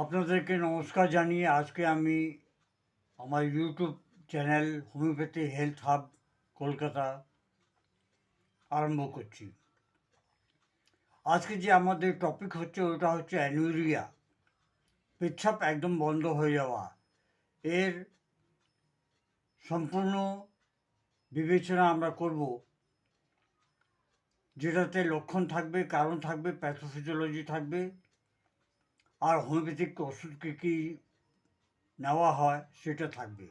আপনাদেরকে নমস্কার জানিয়ে আজকে আমি আমার YouTube channel homeopathy health hub Kolkata আরম্ভ করছি। আজকে যে আমাদের টপিক হচ্ছে ওটা হচ্ছে অ্যানুরিয়া পেচ্ছাপ একদম বন্ধ হয়ে যাওয়া। এর সম্পূর্ণ বিবেচনা আমরা করব। যেটাতে লক্ষণ থাকবে, কারণ থাকবে প্যাথোফিজিওলজি থাকবে আর হোমিওপ্যাথিক ওষুধ কী কী নেওয়া হয় সেটা থাকবে।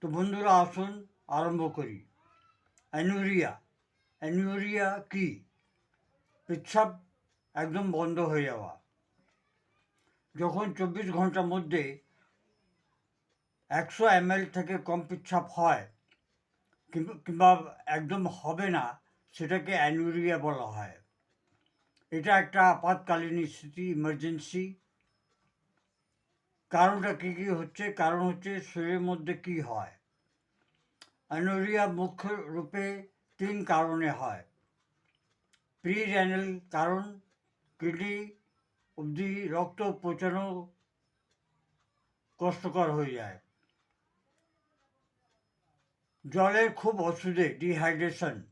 তো বন্ধুরা, আসুন আরম্ভ করি। অ্যানুরিয়া। অ্যানুরিয়া কি? পেচ্ছাপ একদম বন্ধ হয়ে যাওয়া। যখন চব্বিশ ঘণ্টার মধ্যে একশো এমএল থেকে কম পেচ্ছাপ হয় কিংবা একদম হবে না, সেটাকে অ্যানুরিয়া বলা হয়। এটা একটা আপাতকালীন স্থিতি ইমার্জেন্সি কারণটা কী কী হচ্ছে? কারণ হচ্ছে শরীরের মধ্যে কি হয়? অ্যানোরিয়া মুখ্য রূপে তিন কারণে হয়। প্রি র্যানাল কারণ, কিডনি, অবধি রক্ত পৌঁছানো কষ্টকর হয়ে যায়। জলের খুব অসুবিধে ডিহাইড্রেশন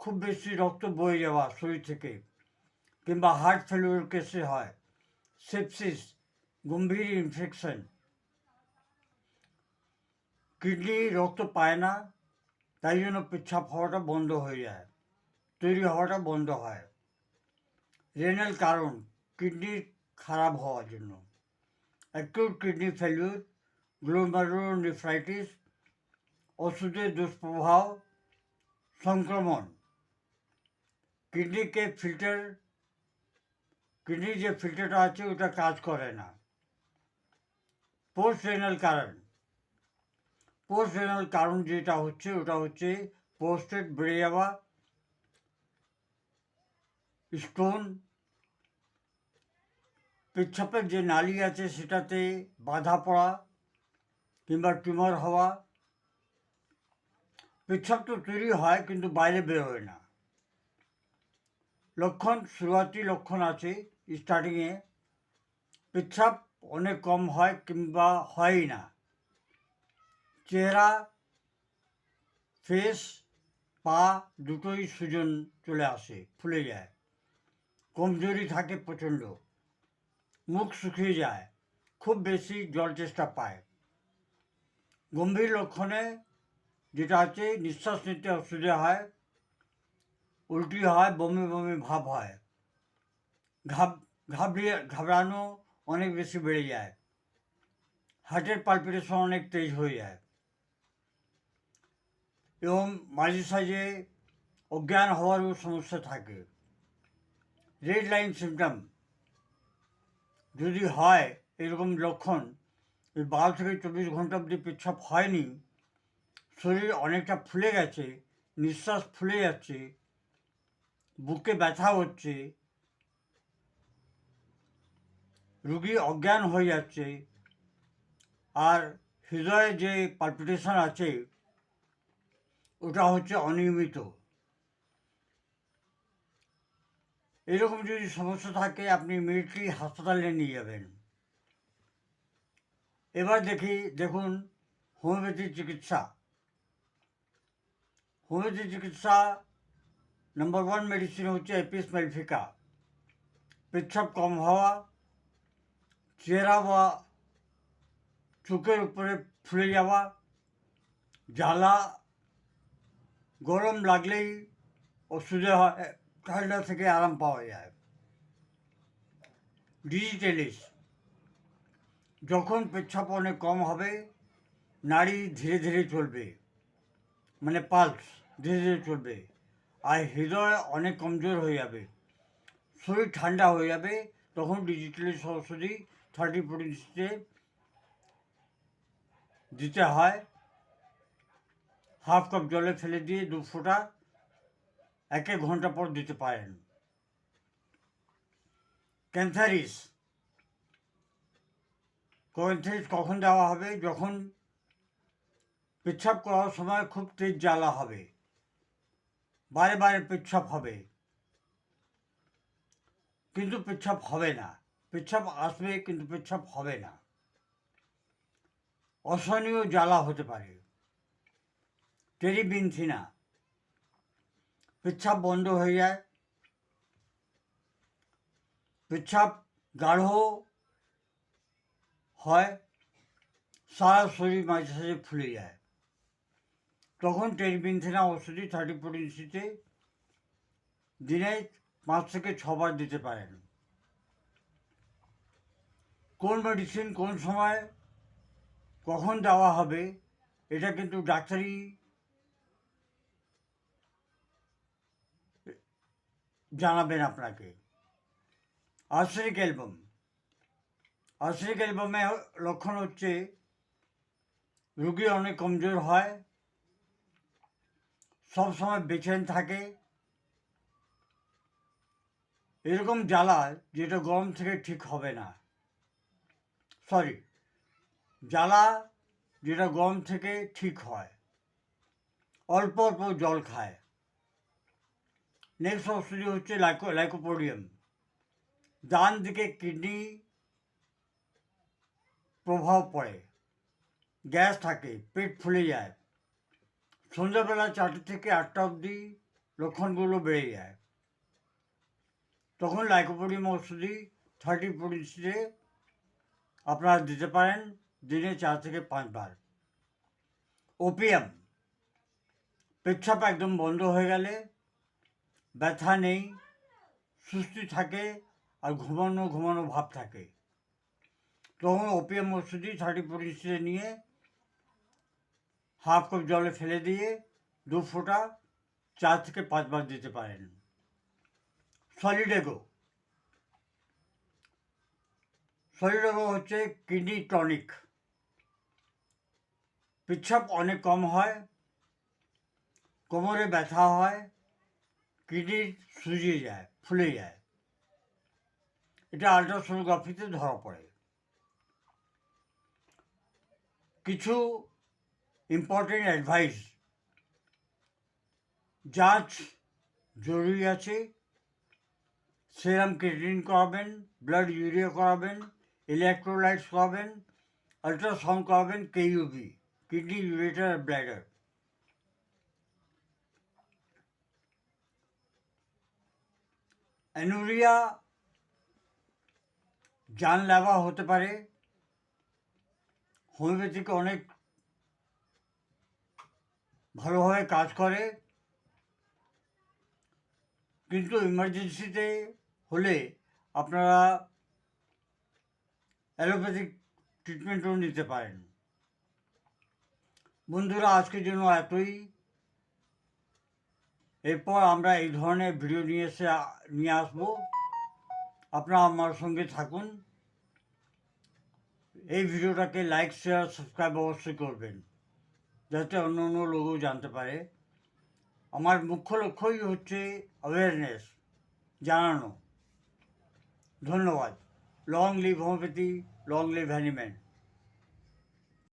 খুব বেশি রক্ত বয়ে যাওয়া শরীর থেকে কিংবা হার্ট ফেলিওর কেসে হয়, সেপসিস, গম্ভীর ইনফেকশন। কিডনি রক্ত পায় না, তাই জন্য পেচ্ছাপ হওয়াটা বন্ধ হয়ে যায়, তৈরি হওয়াটা বন্ধ হয়। রেনাল কারণ, কিডনি খারাপ হওয়ার জন্য। অ্যাকিউট কিডনি ফেলিউর গ্লোমারোনেফ্রাইটিস ওষুধের দুষ্প্রভাব, সংক্রমণ। কিডনিকে ফিল্টার কিডনির যে ফিল্টারটা আছে ওটা কাজ করে না। পোস্ট রেনাল কারণ। পোস্ট রেনাল কারণ যেটা হচ্ছে, ওটা হচ্ছে পোস্টেড বেড়ে যাওয়া, স্টোন, পেচ্ছাপের যে নালি আছে সেটাতে বাধা পড়া কিংবা টিউমার হওয়া। পেচ্ছাপ তো তৈরি হয় কিন্তু বাইরে বেরোয় না। লক্ষণ শুরুয়াতি লক্ষণ আছে স্টার্টিংয়ে পেচ্ছাপ অনেক কম হয় কিংবা হয়ই না। চেহারা ফেস পা দুটোই সুজন চলে আসে, ফুলে যায়। কমজোরি থাকে প্রচণ্ড। মুখ শুকিয়ে যায়, খুব বেশি জল চেষ্টা পায়। গম্ভীর লক্ষণে যেটা আছে, নিঃশ্বাস নিতে অসুবিধা হয় উল্টি হয়, বমি বমি ভাব হয়। ঘাব ঘাবড়িয়ে, ঘাবড়ানো অনেক বেশি বেড়ে যায়। হার্টের পালপিটেশন অনেক তেজ হয়ে যায়। এবং মাঝে সাঝে অজ্ঞান হওয়ারও সমস্যা থাকে। Red line symptom. যদি হয় এরকম লক্ষণ বারো থেকে চব্বিশ ঘণ্টা অবধি পেচ্ছাপ হয়নি, শরীর অনেকটা ফুলে গেছে, নিঃশ্বাস ফুলে যাচ্ছে বুকে ব্যথা হচ্ছে রুগী অজ্ঞান হয়ে যাচ্ছে, আর হৃদয়ে যে পালপিটেশন আছে, ওটা হচ্ছে অনিয়মিত। এরকম যদি সমস্যা থাকে, আপনি ইমিডিয়েটলি হাসপাতালে নিয়ে যাবেন। এবার দেখি, দেখুন হোমিওপ্যাথি চিকিৎসা। হোমিওপ্যাথি চিকিৎসা নাম্বার ওয়ান মেডিসিন হচ্ছে এপিস মেলফিকা পেচ্ছাপ কম হওয়া চেহারা বা চোখের উপরে ফুলে যাওয়া, জ্বালা, গরম লাগলেই ওষুধে হয়, ঠান্ডা থেকে আরাম পাওয়া যায়। ডিজিটালিস যখন পেচ্ছাপ অনেক কম হবে, নাড়ি ধীরে ধীরে চলবে মানে পালস ধীরে ধীরে চলবে। আর হৃদয় অনেক কমজোর হয়ে যাবে। শরীর ঠান্ডা হয়ে যাবে, তখন ডিজিটালি সরাসরি থার্টি ফোর্টিতে দিতে হয়। হাফ কাপ জলে ফেলে দিয়ে দু ফোঁটা এক এক ঘণ্টা পর দিতে পারেন। ক্যান্সারিস ক্যান্সারিস কখন দেওয়া হবে? যখন পেচ্ছাপ করার সময় খুব তেজ জ্বালা হবে। বারে বারে পেচ্ছাপ হবে। কিন্তু পেচ্ছাপ হবে না। পেচ্ছাপ আসবে, কিন্তু পেচ্ছাপ হবে না। অসহনীয় জ্বালা হতে পারে। টেরিবিনথিনা পেচ্ছাপ বন্ধ হয়ে যায়। পেচ্ছাপ গাঢ় হয়। সারা শরীর মাঝে সাঝে ফুলে যায়। তখন টেরিবিনথিনা ওষুধই থার্টি ফোর ইঞ্চিতে দিনে পাঁচ থেকে ছবার দিতে পারেন। কোন মেডিসিন কোন সময় কখন দেওয়া হবে, এটা কিন্তু ডাক্তারি জানাবেন আপনাকে। Arsenic album. আর্সেনিক অ্যালবামে লক্ষণ হচ্ছে রুগী অনেক কমজোর হয় সব সময় বেচেন থাকে। এরকম জ্বালা যেটা গরম থেকে ঠিক হবে না। সরি জ্বালা যেটা গরম থেকে ঠিক হয়। অল্প অল্প জল খায়। নেক্সট ওষুধি হচ্ছে লাইকো, লাইকোপোডিয়াম। ডান দিকে কিডনি প্রভাব পড়ে। গ্যাস থাকে, পেট ফুলে যায়। সন্ধ্যাবেলা চারটে থেকে আটটা অবধি লক্ষণগুলো বেড়ে যায়। তখন লাইকোপোডিয়াম ওষুধি থার্টি পরিস্থিতিতে আপনারা দিতে পারেন দিনে চার থেকে পাঁচবার। ওপিএম পেচ্ছাপ একদম বন্ধ হয়ে গেলে ব্যথা নেই, সুস্থি থাকে আর ঘুমানো ঘুমানো ভাব থাকে। তখন ওপিএম ওষুধি থার্টি পরিস্থিতি নিয়ে হাফ কাপ জলে ফেলে দিয়ে দু ফোঁটা চার থেকে পাঁচবার দিতে পারেন। সলিডেগো সলিডেগো হচ্ছে কিডনি টনিক। পেচ্ছাপ অনেক কম হয়, কোমরে ব্যথা হয়, কিডনি সুজিয়ে যায়, ফুলে যায়। এটা আল্ট্রাসোনোগ্রাফিতে ধরা পড়ে। কিছু ইম্পর্টেন্ট অ্যাডভাইস যাচ জরুরি আছে। সেরাম ক্রিয়েটিন করাবেন ব্লাড ইউরিয়া করাবেন ইলেকট্রোলাইটস করাবেন আল্ট্রাসাউন্ড করাবেন KUB kidney ureter bladder anuria জানলেবা হতে পারে। হোমিওপ্যাথিক অনেক ভালোভাবে কাজ করে। কিন্তু ইমার্জেন্সিতে হলে আপনারা অ্যালোপ্যাথিক ট্রিটমেন্টও নিতে পারেন। বন্ধুরা আজকের জন্য এতই। এরপর আমরা এই ধরনের ভিডিও নিয়ে এসে, নিয়ে আসব। আপনারা আমার সঙ্গে থাকুন। এই ভিডিওটাকে লাইক শেয়ার সাবস্ক্রাইব অবশ্যই করবেন। যাতে অন্য অন্য লোকও জানতে পারে। আমার মুখ্য লক্ষ্যই হচ্ছে অ্যাওয়ারনেস জানানো। ধন্যবাদ। Long live homeopathy long live অ্যানিমেন্ট